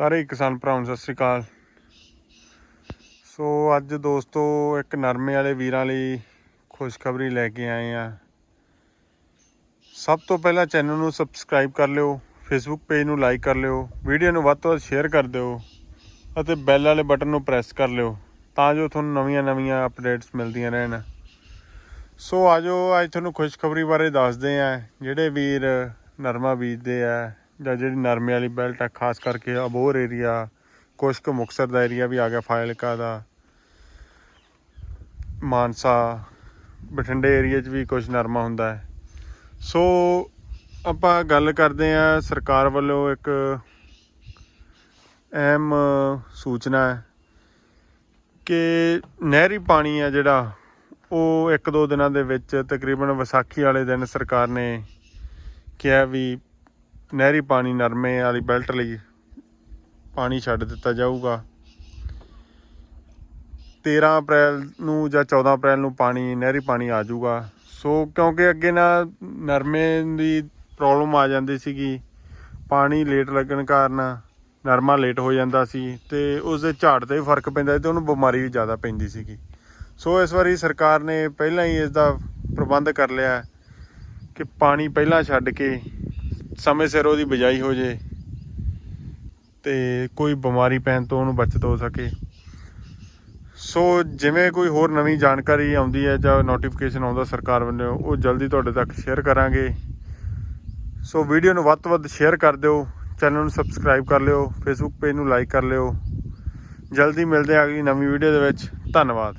ਸਾਰੇ ਕਿਸਾਨ ਭਰਾਵਾਂ ਨੂੰ ਸਤਿ ਸ੍ਰੀ ਅਕਾਲ। ਸੋ ਅੱਜ ਦੋਸਤੋ ਇੱਕ ਨਰਮੇ ਵਾਲੇ ਵੀਰਾਂ ਲਈ ਖੁਸ਼ਖਬਰੀ ਲੈ ਕੇ ਆਏ ਆ ਸਭ ਤੋਂ ਪਹਿਲਾਂ ਚੈਨਲ ਨੂੰ ਸਬਸਕ੍ਰਾਈਬ ਕਰ ਲਿਓ ਫੇਸਬੁੱਕ ਪੇਜ ਨੂੰ ਲਾਈਕ ਕਰ ਲਿਓ, ਵੀਡੀਓ ਨੂੰ ਵੱਧ ਤੋਂ ਵੱਧ ਸ਼ੇਅਰ ਕਰ ਦਿਓ ਅਤੇ ਬੈਲ ਵਾਲੇ ਬਟਨ ਨੂੰ ਪ੍ਰੈਸ ਕਰ ਲਿਓ ਤਾਂ ਜੋ ਤੁਹਾਨੂੰ ਨਵੀਆਂ-ਨਵੀਆਂ ਅਪਡੇਟਸ ਮਿਲਦੀਆਂ ਰਹਿਣ। ਸੋ ਆਜੋ, ਅੱਜ ਤੁਹਾਨੂੰ ਖੁਸ਼ਖਬਰੀ ਬਾਰੇ ਦੱਸਦੇ ਆ ਜਿਹੜੇ ਵੀਰ ਨਰਮਾ ਬੀਜਦੇ ਆ। ਜਾਂ ਜਿਹੜੀ ਨਰਮੇ ਵਾਲੀ ਬੈਲਟ ਆ, ਖਾਸ ਕਰਕੇ ਅਬੋਰ ਏਰੀਆ ਕੁਛ ਕੁ ਮੁਕਤਸਰ ਦਾ ਏਰੀਆ ਵੀ ਆ ਗਿਆ ਫਾਇਲਕਾ ਦਾ। ਮਾਨਸਾ, ਬਠਿੰਡੇ ਏਰੀਆ 'ਚ ਵੀ ਕੁਝ ਨਰਮਾ ਹੁੰਦਾ ਹੈ। ਸੋ, ਆਪਾਂ ਗੱਲ ਕਰਦੇ ਆ ਸਰਕਾਰ ਵੱਲੋਂ ਇੱਕ ਅਹਿਮ ਸੂਚਨਾ ਹੈ ਕਿ ਨਹਿਰੀ ਪਾਣੀ ਆ ਜਿਹੜਾ, ਉਹ ਇੱਕ ਦੋ ਦਿਨਾਂ ਦੇ ਵਿੱਚ ਤਕਰੀਬਨ ਵਿਸਾਖੀ ਵਾਲੇ ਦਿਨ ਸਰਕਾਰ ਨੇ ਕਿਹਾ ਵੀ ਨਹਿਰੀ ਪਾਣੀ ਨਰਮੇ ਵਾਲੀ ਬੈਲਟ ਲਈ ਪਾਣੀ ਛੱਡ ਦਿੱਤਾ ਜਾਊਗਾ। 13 ਅਪ੍ਰੈਲ ਨੂੰ ਜਾਂ 14 ਅਪ੍ਰੈਲ ਨੂੰ ਪਾਣੀ, ਨਹਿਰੀ ਪਾਣੀ ਆ ਜਾਊਗਾ। ਸੋ ਕਿਉਂਕਿ ਅੱਗੇ ਨਾ ਨਰਮੇ ਦੀ ਪ੍ਰੋਬਲਮ ਆ ਜਾਂਦੀ ਸੀਗੀ, ਪਾਣੀ ਲੇਟ ਲੱਗਣ ਕਾਰਨ ਨਰਮਾ ਲੇਟ ਹੋ ਜਾਂਦਾ ਸੀ ਤੇ ਉਸ ਦੇ ਝਾੜ ਤੇ ਵੀ ਫ਼ਰਕ ਪੈਂਦਾ ਸੀ ਤੇ ਉਹਨੂੰ ਬਿਮਾਰੀ ਵੀ ਜ਼ਿਆਦਾ ਪੈਂਦੀ ਸੀਗੀ। ਸੋ ਇਸ ਵਾਰੀ ਸਰਕਾਰ ਨੇ ਪਹਿਲਾਂ ਹੀ ਇਸ ਦਾ ਪ੍ਰਬੰਧ ਕਰ ਲਿਆ ਕਿ ਪਾਣੀ ਪਹਿਲਾਂ ਛੱਡ ਕੇ ਸਮੇਂ ਸਿਰ ਉਹਦੀ ਬਿਜਾਈ ਹੋ ਜੇ ਤੇ ਕੋਈ ਬਿਮਾਰੀ ਪੈਣ ਤੋਂ ਉਹਨੂੰ ਬਚਤ ਹੋ ਸਕੇ। ਸੋ ਜਿਵੇਂ ਕੋਈ ਹੋਰ ਨਵੀਂ ਜਾਣਕਾਰੀ ਆਉਂਦੀ ਹੈ ਜਾਂ ਨੋਟੀਫਿਕੇਸ਼ਨ ਆਉਂਦਾ ਸਰਕਾਰ ਵੱਲੋਂ, ਉਹ ਜਲਦੀ ਤੁਹਾਡੇ ਤੱਕ ਸ਼ੇਅਰ ਕਰਾਂਗੇ। ਸੋ ਵੀਡੀਓ ਨੂੰ ਵੱਧ ਤੋਂ ਵੱਧ ਸ਼ੇਅਰ ਕਰ ਦਿਓ ਚੈਨਲ ਨੂੰ ਸਬਸਕ੍ਰਾਈਬ ਕਰ ਲਿਓ ਫੇਸਬੁੱਕ ਪੇਜ ਨੂੰ ਲਾਈਕ ਕਰ ਲਿਓ। ਜਲਦੀ ਮਿਲਦੇ ਹਾਂ ਅਗਲੀ ਨਵੀਂ ਵੀਡੀਓ ਦੇ ਵਿੱਚ। ਧੰਨਵਾਦ।